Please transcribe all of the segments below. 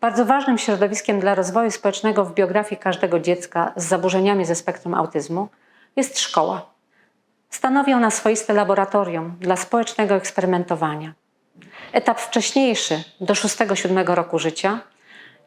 Bardzo ważnym środowiskiem dla rozwoju społecznego w biografii każdego dziecka z zaburzeniami ze spektrum autyzmu jest szkoła. Stanowi ona swoiste laboratorium dla społecznego eksperymentowania. Etap wcześniejszy, do 6-7 roku życia,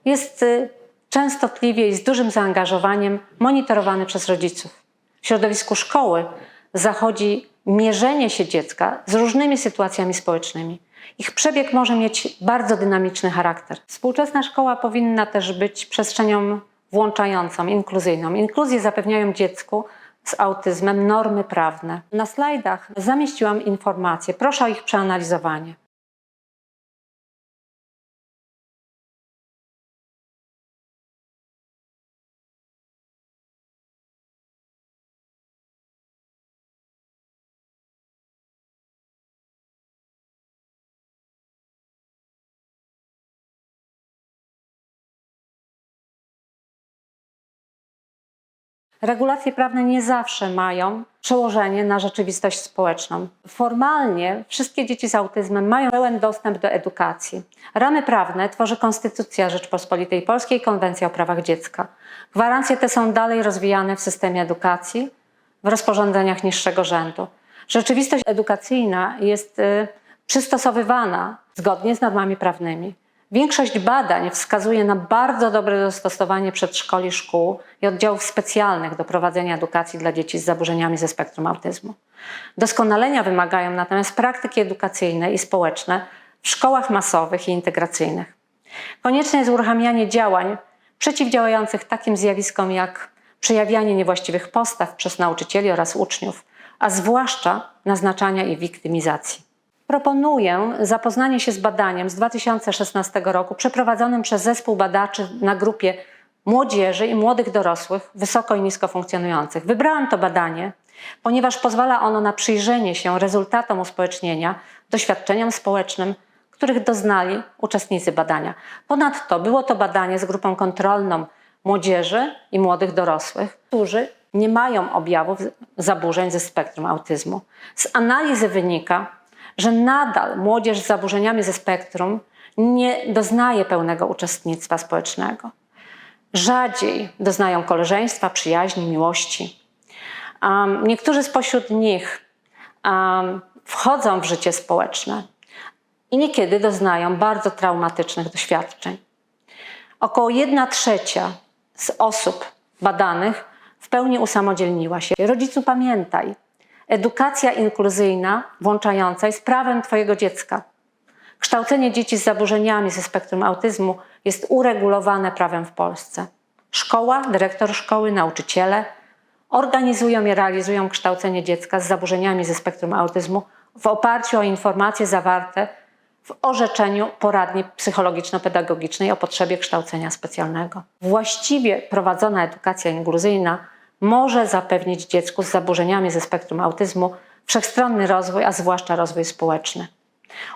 jest y, częstotliwie i z dużym zaangażowaniem monitorowany przez rodziców. W środowisku szkoły zachodzi mierzenie się dziecka z różnymi sytuacjami społecznymi. Ich przebieg może mieć bardzo dynamiczny charakter. Współczesna szkoła powinna też być przestrzenią włączającą, inkluzyjną. Inkluzję zapewniają dziecku z autyzmem normy prawne. Na slajdach zamieściłam informacje. Proszę o ich przeanalizowanie. Regulacje prawne nie zawsze mają przełożenie na rzeczywistość społeczną. Formalnie wszystkie dzieci z autyzmem mają pełen dostęp do edukacji. Ramy prawne tworzy Konstytucja Rzeczpospolitej Polskiej i Konwencja o prawach dziecka. Gwarancje te są dalej rozwijane w systemie edukacji, w rozporządzeniach niższego rzędu. Rzeczywistość edukacyjna jest y, przystosowywana zgodnie z normami prawnymi. Większość badań wskazuje na bardzo dobre dostosowanie przedszkoli, szkół i oddziałów specjalnych do prowadzenia edukacji dla dzieci z zaburzeniami ze spektrum autyzmu. Doskonalenia wymagają natomiast praktyki edukacyjne i społeczne w szkołach masowych i integracyjnych. Konieczne jest uruchamianie działań przeciwdziałających takim zjawiskom jak przejawianie niewłaściwych postaw przez nauczycieli oraz uczniów, a zwłaszcza naznaczania i wiktymizacji. Proponuję zapoznanie się z badaniem z 2016 roku przeprowadzonym przez zespół badaczy na grupie młodzieży i młodych dorosłych wysoko i nisko funkcjonujących. Wybrałam to badanie, ponieważ pozwala ono na przyjrzenie się rezultatom uspołecznienia, doświadczeniom społecznym, których doznali uczestnicy badania. Ponadto było to badanie z grupą kontrolną młodzieży i młodych dorosłych, którzy nie mają objawów zaburzeń ze spektrum autyzmu. Z analizy wynika, że nadal młodzież z zaburzeniami ze spektrum nie doznaje pełnego uczestnictwa społecznego. Rzadziej doznają koleżeństwa, przyjaźni, miłości. Um, niektórzy spośród nich um, wchodzą w życie społeczne i niekiedy doznają bardzo traumatycznych doświadczeń. Około 1 trzecia z osób badanych w pełni usamodzielniła się. Rodzicu pamiętaj, Edukacja inkluzyjna, włączająca jest prawem Twojego dziecka. Kształcenie dzieci z zaburzeniami ze spektrum autyzmu jest uregulowane prawem w Polsce. Szkoła, dyrektor szkoły, nauczyciele organizują i realizują kształcenie dziecka z zaburzeniami ze spektrum autyzmu w oparciu o informacje zawarte w orzeczeniu poradni psychologiczno-pedagogicznej o potrzebie kształcenia specjalnego. Właściwie prowadzona edukacja inkluzyjna może zapewnić dziecku z zaburzeniami ze spektrum autyzmu wszechstronny rozwój, a zwłaszcza rozwój społeczny.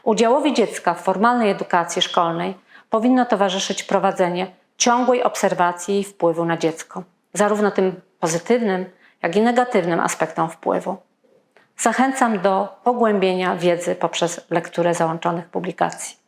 Udziałowi dziecka w formalnej edukacji szkolnej powinno towarzyszyć prowadzenie ciągłej obserwacji i wpływu na dziecko, zarówno tym pozytywnym, jak i negatywnym aspektom wpływu. Zachęcam do pogłębienia wiedzy poprzez lekturę załączonych publikacji.